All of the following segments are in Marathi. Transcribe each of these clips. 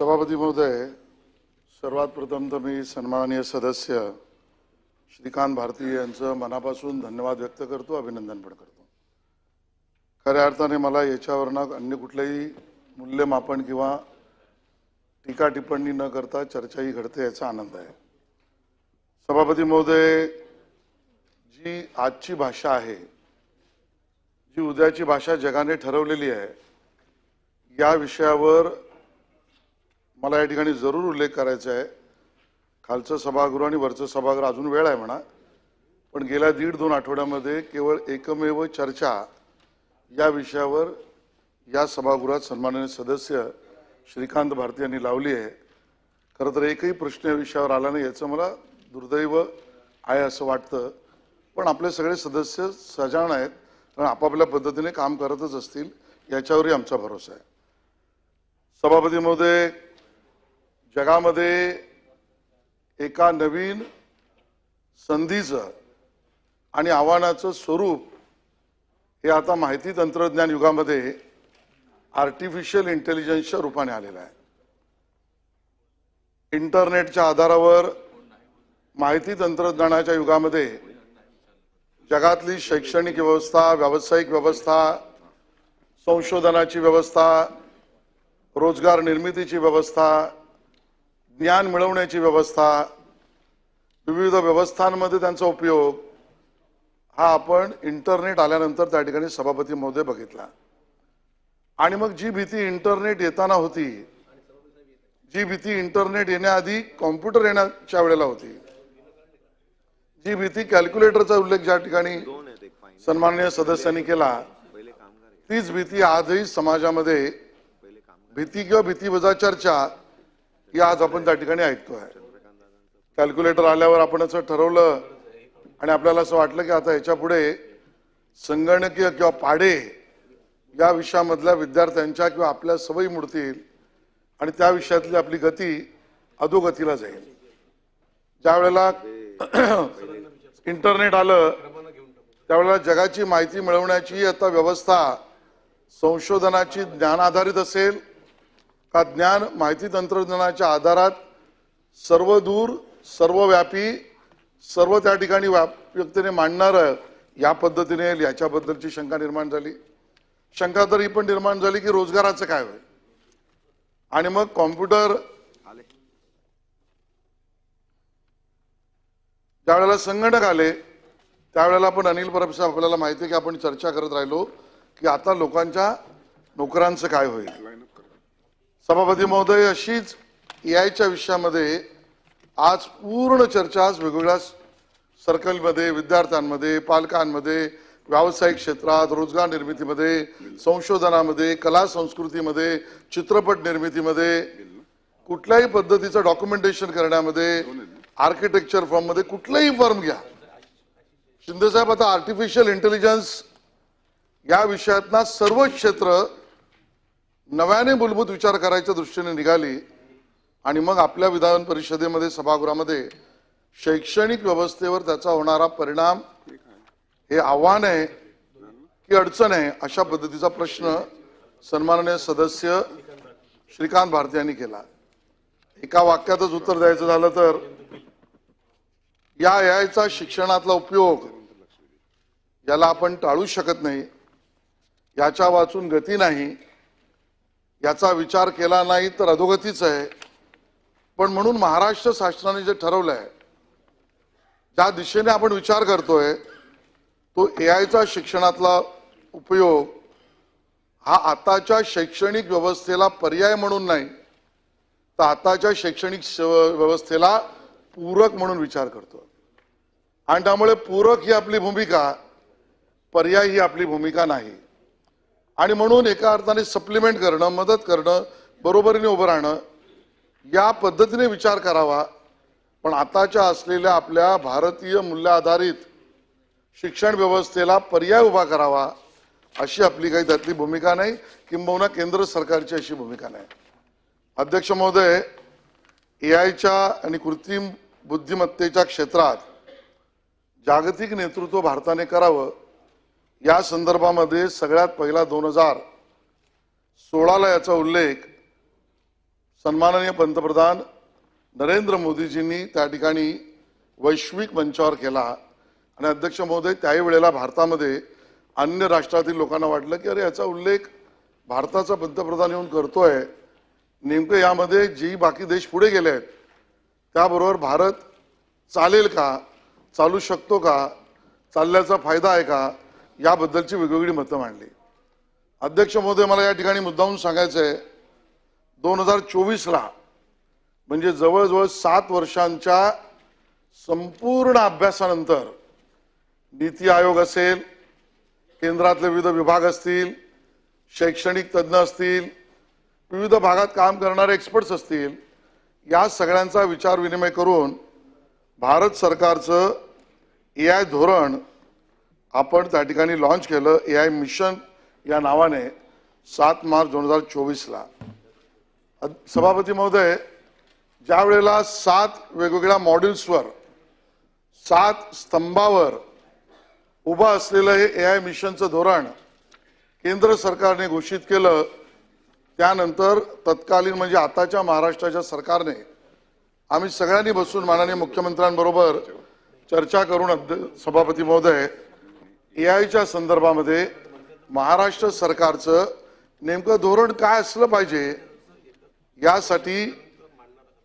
सभापती महोदय सर्वात प्रथम तर मी सन्माननीय सदस्य श्रीकांत भारती यांचं मनापासून धन्यवाद व्यक्त करतो अभिनंदन पण करतो. खऱ्या अर्थाने मला याच्यावरनं अन्य कुठलंही मूल्यमापन किंवा टीका टिप्पणी न करता चर्चाही घडते याचा आनंद आहे. सभापती महोदय जी आजची भाषा आहे जी उद्याची भाषा जगाने ठरवलेली आहे या विषयावर मला या ठिकाणी जरूर उल्लेख करायचा आहे. खालचं सभागृह आणि वरचं सभागृह अजून वेळ आहे म्हणा. पण गेल्या दीड दोन आठवड्यामध्ये केवळ एकमेव चर्चा या विषयावर या सभागृहात सन्माननीय सदस्य श्रीकांत भारती यांनी लावली आहे. खरं तर एकही प्रश्न या विषयावर आला नाही याचं मला दुर्दैव आहे असं वाटतं. पण आपले सगळे सदस्य सजाण आहेत. कारण आपापल्या पद्धतीने काम करतच असतील याच्यावरही आमचा भरोसा आहे. सभापती महोदय जगामध्ये एका नवीन संधीचं आणि आव्हानाचं स्वरूप हे आता माहिती तंत्रज्ञान युगामध्ये आर्टिफिशियल इंटेलिजन्सच्या रूपाने आलेलं आहे. इंटरनेटच्या आधारावर माहिती तंत्रज्ञानाच्या युगामध्ये जगातली शैक्षणिक व्यवस्था व्यावसायिक व्यवस्था संशोधनाची व्यवस्था रोजगार निर्मितीची व्यवस्था ज्ञान मिळवण्याची व्यवस्था विविध व्यवस्थांमध्ये त्यांचा उपयोग हा आपण इंटरनेट आल्यानंतर त्या ठिकाणी सभापती महोदय बघितला. आणि मग जी भीती इंटरनेट येताना होती जी भीती इंटरनेट येण्याआधी कॉम्प्युटर येण्याच्या वेळेला होती जी भीती कॅल्क्युलेटरचा उल्लेख ज्या ठिकाणी सन्माननीय सदस्यांनी केला तीच भीती आजही समाजामध्ये भीती किंवा भीतीवजा चर्चा ही आज आपण त्या ठिकाणी ऐकतोय. कॅल्क्युलेटर आल्यावर आपण असं ठरवलं आणि आपल्याला असं वाटलं की आता याच्यापुढे संगणकीय किंवा पाडे या विषयामधल्या विद्यार्थ्यांच्या किंवा आपल्या सवयी मोडतील आणि त्या विषयातली आपली गती अधोगतीला जाईल. ज्या वेळेला इंटरनेट आलं त्यावेळेला जगाची माहिती मिळवण्याची आता व्यवस्था संशोधनाची ज्ञान आधारित असेल का ज्ञान माहिती तंत्रज्ञानाच्या आधारात सर्व दूर सर्वव्यापी सर्व त्या ठिकाणी व्यापकतेने मांडणारं या पद्धतीने येईल याच्याबद्दलची शंका निर्माण झाली. शंका तर ही पण निर्माण झाली की रोजगाराचं काय होईल? आणि मग कॉम्प्युटर ज्यावेळेला संगणक आले त्यावेळेला आपण अनिल परब साहेब आपल्याला माहिती आहे की आपण चर्चा करत राहिलो की आता लोकांच्या नोकरांचं काय होईल? सभापती महोदय अशीच यायच्या विषयामध्ये आज पूर्ण चर्चा आज वेगवेगळ्या सर्कलमध्ये विद्यार्थ्यांमध्ये पालकांमध्ये व्यावसायिक क्षेत्रात रोजगार निर्मितीमध्ये संशोधनामध्ये कला संस्कृतीमध्ये चित्रपट निर्मितीमध्ये कुठल्याही पद्धतीचं डॉक्युमेंटेशन करण्यामध्ये आर्किटेक्चर फॉर्ममध्ये कुठलंही फॉर्म घ्या. शिंदेसाहेब आता आर्टिफिशियल इंटेलिजन्स या विषयातना सर्व क्षेत्र नव्याने मूलभूत विचार करायच्या दृष्टीने निघाली आणि मग आपल्या विधान परिषदेमध्ये सभागृहामध्ये शैक्षणिक व्यवस्थेवर त्याचा होणारा परिणाम हे आव्हान आहे की अडचण आहे अशा पद्धतीचा प्रश्न सन्माननीय सदस्य श्रीकांत भारती यांनी केला. एका वाक्यातच उत्तर द्यायचं झालं तर या यायचा शिक्षणातला उपयोग याला आपण टाळू शकत नाही याच्या वाचून गती नाही याचा विचार केला नाही तर अधोगतीच आहे. पण म्हणून महाराष्ट्र शासनाने जे ठरवलं आहे ज्या दिशेने आपण विचार करतोय तो ए आयचा शिक्षणातला उपयोग हा आताच्या शैक्षणिक व्यवस्थेला पर्याय म्हणून नाही तर आताच्या शैक्षणिक व्यवस्थेला पूरक म्हणून विचार करतो आणि त्यामुळे पूरक ही आपली भूमिका पर्याय ही आपली भूमिका नाही. आणि म्हणून एका अर्थाने सप्लिमेंट करणं मदत करणं बरोबरीने उभं राहणं या पद्धतीने विचार करावा. पण आताच्या असलेल्या आपल्या भारतीय मूल्य आधारित शिक्षण व्यवस्थेला पर्याय उभा करावा अशी आपली काही त्यातली भूमिका नाही किंबहुना केंद्र सरकारची अशी भूमिका नाही. अध्यक्ष महोदय ए आयच्या आणि कृत्रिम बुद्धिमत्तेच्या क्षेत्रात जागतिक नेतृत्व भारताने करावं या संदर्भामध्ये सगळ्यात पहिला दोन हजार सोळाला याचा उल्लेख सन्माननीय पंतप्रधान नरेंद्र मोदीजींनी त्या ठिकाणी वैश्विक मंचावर केला. आणि अध्यक्ष महोदय त्याही वेळेला भारतामध्ये अन्य राष्ट्रातील लोकांना वाटलं की अरे याचा उल्लेख भारताचा पंतप्रधान येऊन करतोय. नेमकं यामध्ये जी बाकी देश पुढे गेले आहेत त्याबरोबर भारत चालेल का? चालू शकतो का? चालल्याचा फायदा आहे का? याबद्दलची वेगवेगळी मतं मांडली. अध्यक्ष महोदय मला या ठिकाणी मुद्दाहून सांगायचं आहे दोन हजार चोवीसला म्हणजे जवळजवळ सात वर्षांच्या संपूर्ण अभ्यासानंतर नीती आयोग असेल केंद्रातले विविध विभाग असतील शैक्षणिक तज्ज्ञ असतील विविध भागात काम करणारे एक्सपर्ट्स असतील या सगळ्यांचा विचार विनिमय करून भारत सरकारचं ए आय धोरण आपण त्या ठिकाणी लॉन्च केलं ए आय मिशन या नावाने सात मार्च दोन हजार चोवीसला. सभापती महोदय ज्या वेळेला सात वेगवेगळ्या मॉड्यूल्सवर सात स्तंभावर उभं असलेलं हे ए आय मिशनचं धोरण केंद्र सरकारने घोषित केलं त्यानंतर तत्कालीन म्हणजे आताच्या महाराष्ट्राच्या सरकारने आम्ही सगळ्यांनी बसून माननीय मुख्यमंत्र्यांबरोबर चर्चा करून अध्य- सभापती महोदय ए आयच्या संदर्भामध्ये महाराष्ट्र सरकारचं नेमकं धोरण काय असलं पाहिजे यासाठी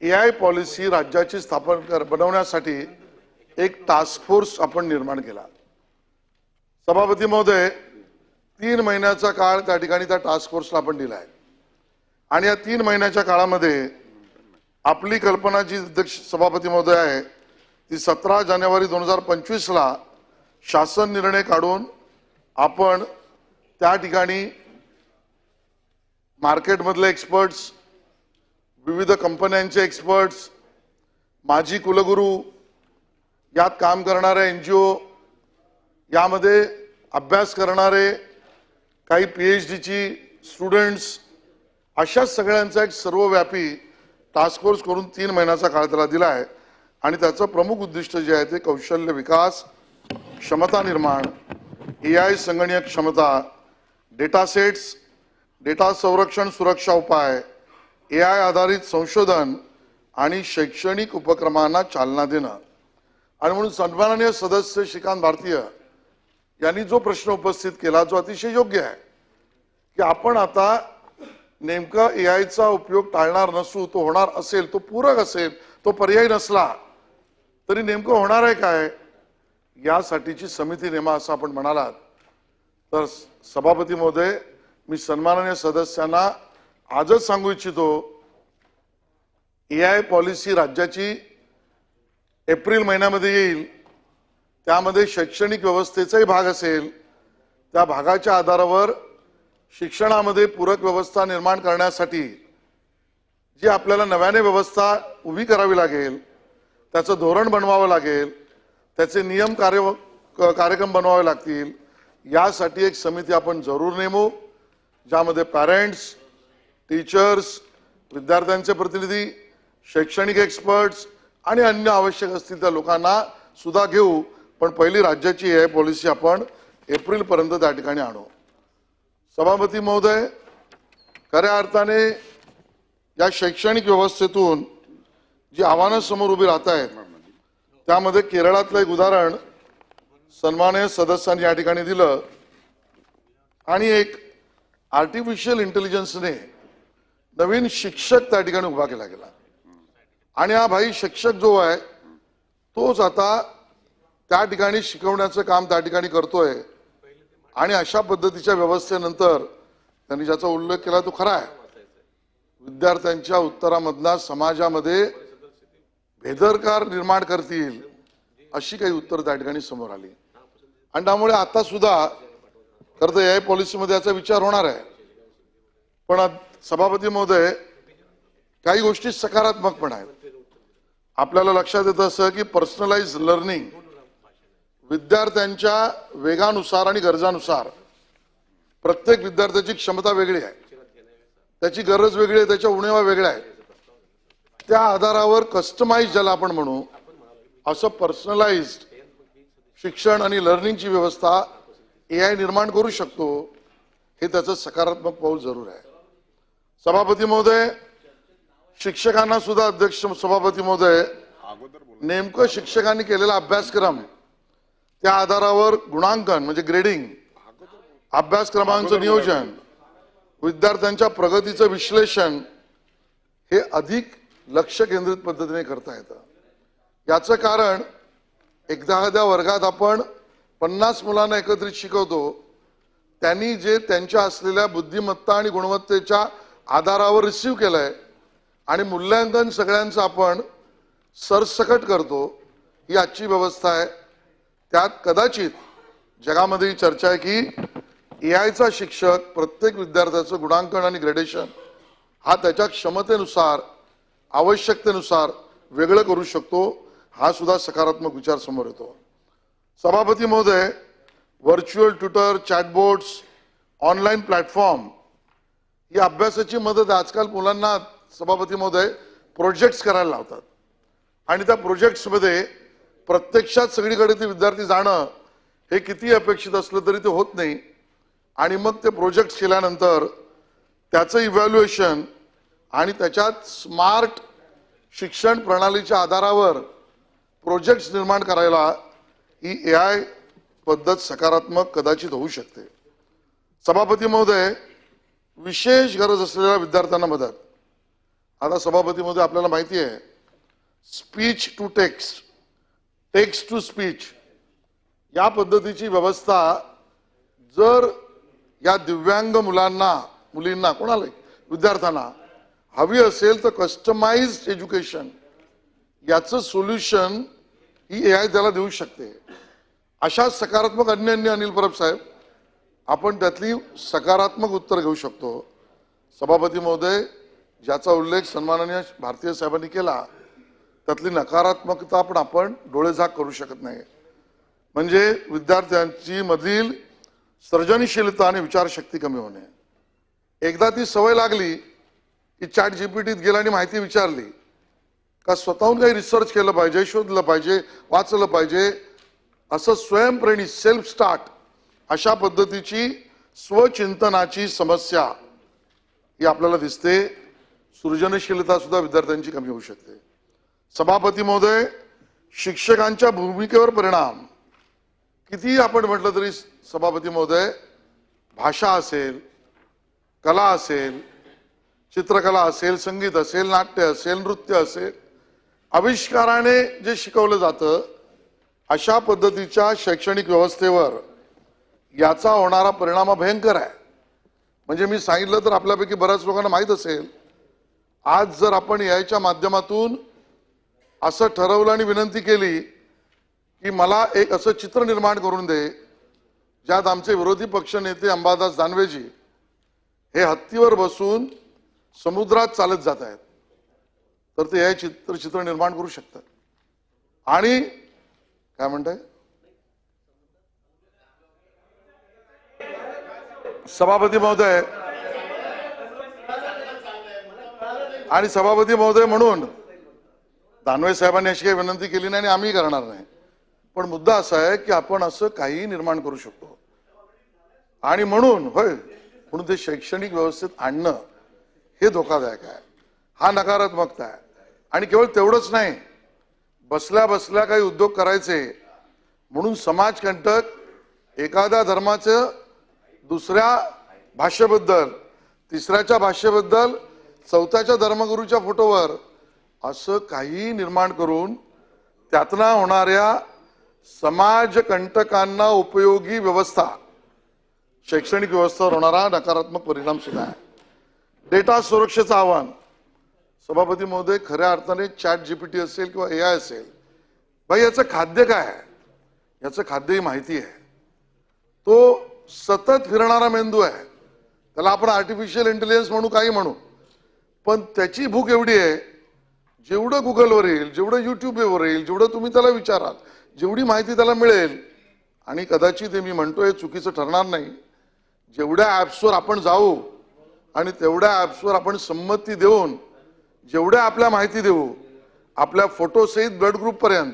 ए आय पॉलिसी राज्याची स्थापन कर बनवण्यासाठी एक टास्क फोर्स आपण निर्माण केला. सभापती महोदय तीन महिन्याचा काळ त्या ठिकाणी त्या टास्क फोर्सला आपण दिला आहे आणि या तीन महिन्याच्या काळामध्ये आपली कल्पना जी अध्यक्ष सभापती महोदय आहे ती सतरा जानेवारी दोन हजार पंचवीसला शासन निर्णय काढून आपण त्या ठिकाणी मार्केटमधले एक्सपर्ट्स विविध कंपन्यांचे एक्सपर्ट्स माजी कुलगुरू यात काम करणारे एन जी ओ यामध्ये अभ्यास करणारे काही पी एच डीची स्टुडंट्स अशा सगळ्यांचा एक सर्वव्यापी टास्क फोर्स करून तीन महिन्याचा काळ त्याला दिला आहे. आणि त्याचं प्रमुख उद्दिष्ट जे आहे ते कौशल्य विकास क्षमता निर्माण ए आय संगणक क्षमता डेटा सेट्स डेटा संरक्षण सुरक्षा उपाय ए आय आधारित संशोधन आणि शैक्षणिक उपक्रमांना चालना देणं. आणि म्हणून सन्माननीय सदस्य श्रीकांत भारतीय यांनी जो प्रश्न उपस्थित केला जो अतिशय योग्य आहे की आपण आता नेमका ए आयचा उपयोग टाळणार नसू तो होणार असेल तो पूरक असेल तो पर्यायी नसला तरी नेमकं होणार आहे काय? यासाठीची समिती नेमा असं आपण म्हणालात. तर सभापती महोदय मी सन्माननीय सदस्यांना आजच सांगू इच्छितो ए आय पॉलिसी राज्याची एप्रिल महिन्यामध्ये येईल त्यामध्ये शैक्षणिक व्यवस्थेचाही भाग असेल त्या भागाच्या आधारावर शिक्षणामध्ये पूरक व्यवस्था निर्माण करण्यासाठी जी आपल्याला नव्याने व्यवस्था उभी करावी लागेल त्याचं धोरण बनवावं लागेल त्याचे नियम कार्य कार्यक्रम बनवावे लागतील. यासाठी एक समिती आपण जरूर नेमू ज्यामध्ये पॅरेंट्स टीचर्स विद्यार्थ्यांचे प्रतिनिधी शैक्षणिक एक्सपर्ट्स आणि अन्य आवश्यक असतील त्या लोकांना सुद्धा घेऊ. पण पहिली राज्याची ए पॉलिसी आपण एप्रिलपर्यंत त्या ठिकाणी आणू. सभापती महोदय खऱ्या अर्थाने या शैक्षणिक व्यवस्थेतून जी आव्हानं समोर उभी राहत आहेत त्यामध्ये केरळातलं एक उदाहरण सन्मान्य सदस्यांनी या ठिकाणी दिलं. आणि एक आर्टिफिशियल इंटेलिजन्सने नवीन शिक्षक त्या ठिकाणी उभा केला गेला. आणि हा भाई शिक्षक जो आहे तोच आता त्या ठिकाणी शिकवण्याचं काम त्या ठिकाणी करतोय. आणि अशा पद्धतीच्या व्यवस्थेनंतर त्यांनी ज्याचा उल्लेख केला तो खरा आहे. विद्यार्थ्यांच्या उत्तरामधला समाजामध्ये बेदरकार निर्माण करतील अशी काही उत्तर त्या ठिकाणी समोर आली. आणि त्यामुळे आता सुद्धा खरं तर या पॉलिसीमध्ये याचा विचार होणार आहे. पण सभापती महोदय काही गोष्टी सकारात्मक पण आहेत. आपल्याला लक्षात येतं असं की पर्सनलाइज लर्निंग विद्यार्थ्यांच्या वेगानुसार आणि गरजानुसार प्रत्येक विद्यार्थ्याची क्षमता वेगळी आहे. त्याची गरज वेगळी आहे त्याच्या उणेवा वेगळ्या आहेत. त्या आधारावर कस्टमाइज ज्याला आपण म्हणू असं पर्सनलाइज्ड शिक्षण आणि लर्निंगची व्यवस्था ए आय निर्माण करू शकतो हे त्याचं सकारात्मक पाऊल जरूर आहे. सभापती महोदय शिक्षकांना सुद्धा अध्यक्ष सभापती महोदय नेमकं शिक्षकांनी केलेला अभ्यासक्रम त्या आधारावर गुणांकन म्हणजे ग्रेडिंग अभ्यासक्रमांचं नियोजन विद्यार्थ्यांच्या प्रगतीचं विश्लेषण हे अधिक लक्ष केंद्रित पद्धतीने करता येतं. याचं कारण एखाद्या वर्गात आपण पन्नास मुलांना एकत्रित शिकवतो त्यांनी जे त्यांच्या असलेल्या बुद्धिमत्ता आणि गुणवत्तेच्या आधारावर रिसीव्ह आहे आणि मूल्यांकन सगळ्यांचं आपण सरसकट करतो ही आजची व्यवस्था आहे. त्यात कदाचित जगामध्ये ही चर्चा आहे की ए आयचा शिक्षक प्रत्येक विद्यार्थ्याचं गुणांकन आणि ग्रेडेशन हा त्याच्या क्षमतेनुसार आवश्यकतेनुसार वेगळं करू शकतो हा सुद्धा सकारात्मक विचार समोर येतो. सभापती महोदय virtual tutor chatbots online platform ही अभ्यासाची मदत आजकाल मुलांना सभापती महोदय प्रोजेक्ट्स करायला लावतात. आणि त्या प्रोजेक्ट्समध्ये प्रत्यक्षात सगळीकडे ते विद्यार्थी जाणं हे किती अपेक्षित असलं तरी ते होत नाही. आणि मग ते प्रोजेक्ट्स केल्यानंतर त्याचं इव्हॅल्युएशन आणि त्याच्यात स्मार्ट शिक्षण प्रणालीच्या आधारावर प्रोजेक्ट्स निर्माण करायला ही ए आय पद्धत सकारात्मक कदाचित होऊ शकते. सभापती महोदय विशेष गरज असलेल्या विद्यार्थ्यांना मदत. आता सभापती महोदय आपल्याला माहिती आहे speech to text text to speech या पद्धतीची व्यवस्था जर या दिव्यांग मुलांना मुलींना कोणाला विद्यार्थ्यांना हवी असेल तर कस्टमाइज एज्युकेशन याचं सोल्युशन ही ए आय त्याला देऊ शकते. अशा सकारात्मक अन्य अन्य अनिल परब साहेब आपण त्यातली सकारात्मक उत्तर घेऊ शकतो. सभापती महोदय ज्याचा उल्लेख सन्माननीय भारतीय साहेबांनी केला त्यातली नकारात्मकता पण आपण डोळेझाक करू शकत नाही. म्हणजे विद्यार्थ्यांची मधील सर्जनशीलता आणि विचारशक्ती कमी होणे. एकदा ती सवय लागली की चॅट जीपीटीत गेला आणि माहिती विचारली. का स्वतःहून काही रिसर्च केलं पाहिजे शोधलं पाहिजे वाचलं पाहिजे? असं स्वयंप्रेणी सेल्फ स्टार्ट अशा पद्धतीची स्वचिंतनाची समस्या ही आपल्याला दिसते. सृजनशीलता सुद्धा विद्यार्थ्यांची कमी होऊ शकते. सभापती महोदय शिक्षकांच्या भूमिकेवर परिणाम. कितीही आपण म्हटलं तरी सभापती महोदय भाषा असेल कला असेल चित्रकला असेल संगीत असेल नाट्य असेल नृत्य असेल आविष्काराने जे शिकवलं जातं अशा पद्धतीच्या शैक्षणिक व्यवस्थेवर याचा होणारा परिणाम भयंकर आहे. म्हणजे मी सांगितलं तर आपल्यापैकी बऱ्याच लोकांना माहीत असेल आज जर आपण याच्या माध्यमातून असं ठरवलं आणि विनंती केली की मला एक असं चित्र निर्माण करून दे ज्यात आमचे विरोधी पक्ष नेते अंबादास दानवेजी हे हत्तीवर बसून समुद्रात चालत जात आहेत. तर ते हे चित्र चित्र निर्माण करू शकतात. आणि काय म्हणताय? सभापती महोदय. आणि सभापती महोदय म्हणून दानवे साहेबांनी अशी काही विनंती केली नाही आणि आम्ही करणार नाही. पण मुद्दा असा आहे की आपण असं काही निर्माण करू शकतो. आणि म्हणून होय म्हणून ते शैक्षणिक व्यवस्थेत आणणं हे धोकादायक आहे. हा नकारात्मकता आहे. आणि केवळ तेवढंच नाही बसल्या बसल्या काही उद्योग करायचे. म्हणून समाजकंटक एखाद्या धर्माचं दुसऱ्या भाषेबद्दल तिसऱ्याच्या भाषेबद्दल चौथ्याच्या धर्मगुरूच्या फोटोवर असं काही निर्माण करून त्यातना होणाऱ्या समाजकंटकांना उपयोगी व्यवस्था शैक्षणिक व्यवस्थेवर होणारा नकारात्मक परिणाम सुद्धा आहे. डेटा सुरक्षेचं आव्हान. सभापती महोदय खऱ्या अर्थाने चॅट जीपीटी असेल किंवा ए आय असेल भाई याचं खाद्य काय आहे? याचं खाद्य ही माहिती आहे. तो सतत फिरणारा मेंदू आहे. त्याला आपण आर्टिफिशियल इंटेलिजन्स म्हणू काही म्हणू. पण त्याची भूक एवढी आहे जेवढं गुगलवर येईल जेवढं यूट्यूबवर येईल जेवढं तुम्ही त्याला विचाराल जेवढी माहिती त्याला मिळेल आणि कदाचित हे मी म्हणतोय चुकीचं ठरणार नाही. जेवढ्या ॲप्सवर आपण जाऊ आणि तेवढ्या ॲप्सवर आपण संमती देऊन जेवढ्या आपल्या माहिती देऊ आपल्या फोटोसहित ब्लड ग्रुपपर्यंत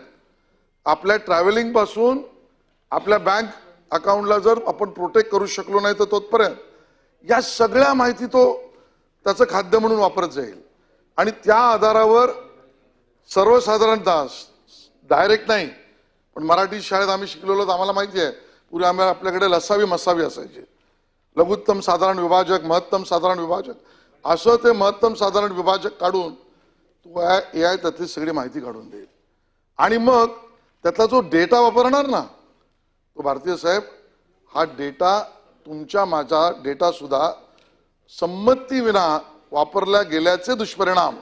आपल्या ट्रॅव्हलिंगपासून आपल्या बँक अकाउंटला जर आपण प्रोटेक्ट करू शकलो नाही तर तोपर्यंत या सगळ्या माहिती तो त्याचं खाद्य म्हणून वापरत जाईल. आणि त्या आधारावर सर्वसाधारणतः डायरेक्ट नाही पण मराठी शाळेत आम्ही शिकलेलो तर आम्हाला माहिती आहे पूर्वी आम्ही आपल्याकडे लसावी मसावी असायची. लघुत्तम साधारण विभाजक महत्तम साधारण विभाजक असं ते महत्तम साधारण विभाजक काढून तो ए आय त्यातली सगळी माहिती काढून देईल. आणि मग त्यातला जो डेटा वापरणार ना तो भारतीय साहेब हा डेटा तुमच्या माझा डेटा सुद्धा संमतीविना वापरल्या गेल्याचे दुष्परिणाम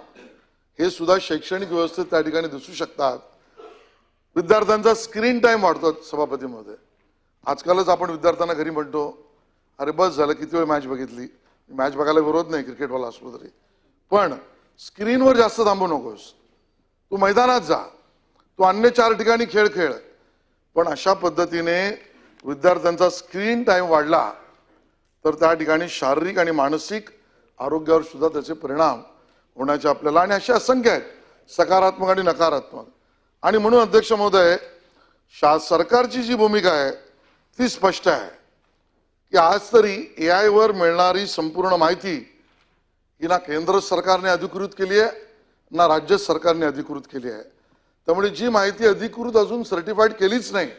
हे सुद्धा शैक्षणिक व्यवस्थेत त्या ठिकाणी दिसू शकतात. विद्यार्थ्यांचा स्क्रीन टाइम वाढतो सभापतीमध्ये. आजकालच आपण विद्यार्थ्यांना घरी म्हणतो अरे बस झालं किती वेळ मॅच बघितली? मॅच बघायला विरोध नाही क्रिकेटवाला असलो तरी. पण स्क्रीनवर जास्त थांबू नकोस. तू मैदानात जा. तू अन्य चार ठिकाणी खेळ खेळ. पण अशा पद्धतीने विद्यार्थ्यांचा स्क्रीन टाइम वाढला तर त्या ठिकाणी शारीरिक आणि मानसिक आरोग्यावर सुद्धा त्याचे परिणाम होण्याचे आपल्याला आणि असे असंख्य आहेत. सकारात्मक आणि नकारात्मक. आणि म्हणून अध्यक्ष महोदय शा सरकारची जी भूमिका आहे ती स्पष्ट आहे. की आज तरी ए आयवर मिळणारी संपूर्ण माहिती ही ना केंद्र सरकारने अधिकृत केली आहे ना राज्य सरकारने अधिकृत केली आहे. त्यामुळे जी माहिती अधिकृत अजून सर्टिफाईड केलीच नाही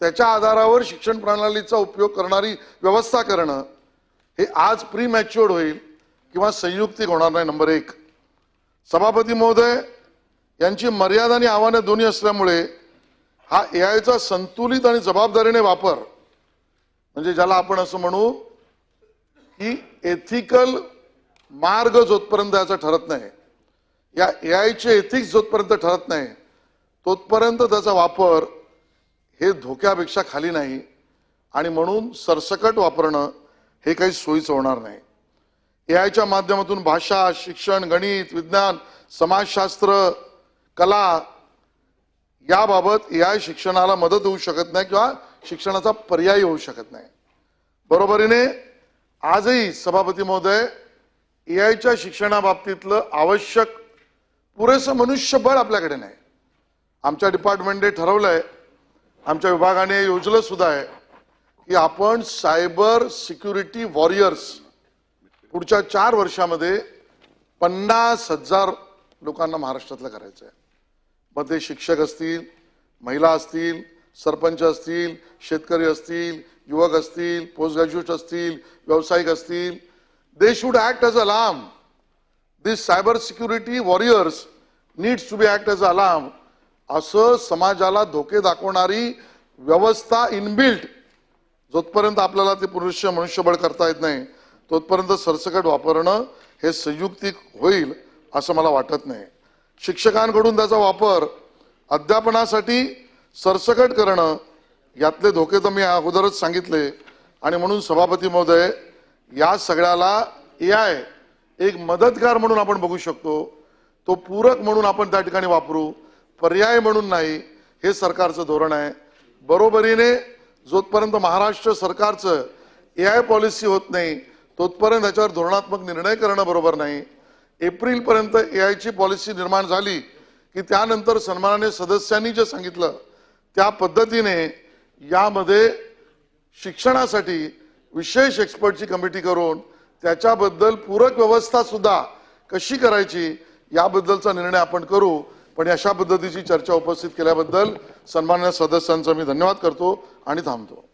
त्याच्या आधारावर शिक्षण प्रणालीचा उपयोग करणारी व्यवस्था करणं हे आज प्री मॅच्युअर्ड होईल किंवा संयुक्तिक होणार नाही नंबर एक. सभापती महोदय यांची मर्यादा आणि आव्हानं दोन्ही असल्यामुळे हा ए आयचा संतुलित आणि जबाबदारीने वापर म्हणजे ज्याला आपण असं म्हणू की एथिकल मार्ग जोतपर्यंत याचा ठरत नाही या ए आयचे एथिक्स जोतपर्यंत ठरत नाही तोपर्यंत त्याचा वापर हे धोक्यापेक्षा खाली नाही आणि म्हणून सरसकट वापरणं हे काही सोयीचं होणार नाही. ए आयच्या माध्यमातून भाषा शिक्षण गणित विज्ञान समाजशास्त्र कला याबाबत ए आय शिक्षणाला मदत होऊ शकत नाही किंवा शिक्षणाचा पर्याय होऊ शकत नाही. बरोबरीने आजही सभापती महोदय ए आयच्या शिक्षणाबाबतीतलं आवश्यक पुरेसं मनुष्यबळ आपल्याकडे नाही. आमच्या डिपार्टमेंटने ठरवलं आहे आमच्या विभागाने योजलं सुद्धा आहे की आपण सायबर सिक्युरिटी वॉरियर्स पुढच्या चार वर्षामध्ये पन्नास हजार लोकांना महाराष्ट्रातलं करायचं आहे मग ते शिक्षक असतील महिला असतील सरपंच असतील शेतकरी असतील युवक असतील पोस्ट ग्रॅज्युएट असतील व्यावसायिक असतील they should act as alarm this cyber security warriors needs to be act as alarm असं समाजाला धोके दाखवणारी व्यवस्था इनबिल्ट जोपर्यंत आपल्याला ते पुरुष मनुष्यबळ करता येत नाही तोपर्यंत सरसकट वापरणं हे संयुक्तिक होईल असं मला वाटत नाही. शिक्षकांकडून त्याचा वापर अध्यापनासाठी सरसकट करणं यातले धोके तर मी अगोदरच सांगितले. आणि म्हणून सभापती महोदय या सगळ्याला ए आय एक मदतगार म्हणून आपण बघू शकतो. तो पूरक म्हणून आपण त्या ठिकाणी वापरू. पर्याय म्हणून नाही हे सरकारचं धोरण आहे. बरोबरीने जोपर्यंत महाराष्ट्र सरकारचं ए आय पॉलिसी होत नाही तोपर्यंत याच्यावर धोरणात्मक निर्णय करणं बरोबर नाही. एप्रिलपर्यंत ए आयची पॉलिसी निर्माण झाली की त्यानंतर सन्मानाने सदस्यांनी जे सांगितलं त्या पद्धतीने यामध्ये शिक्षणासाठी विशेष एक्सपर्टची कमिटी करून त्याच्याबद्दल पूरक व्यवस्था सुद्धा कशी करायची याबद्दलचा निर्णय आपण करू. पण अशा पद्धतीची चर्चा उपस्थित केल्याबद्दल सन्मान्य सदस्यांचा मी धन्यवाद करतो आणि थांबतो.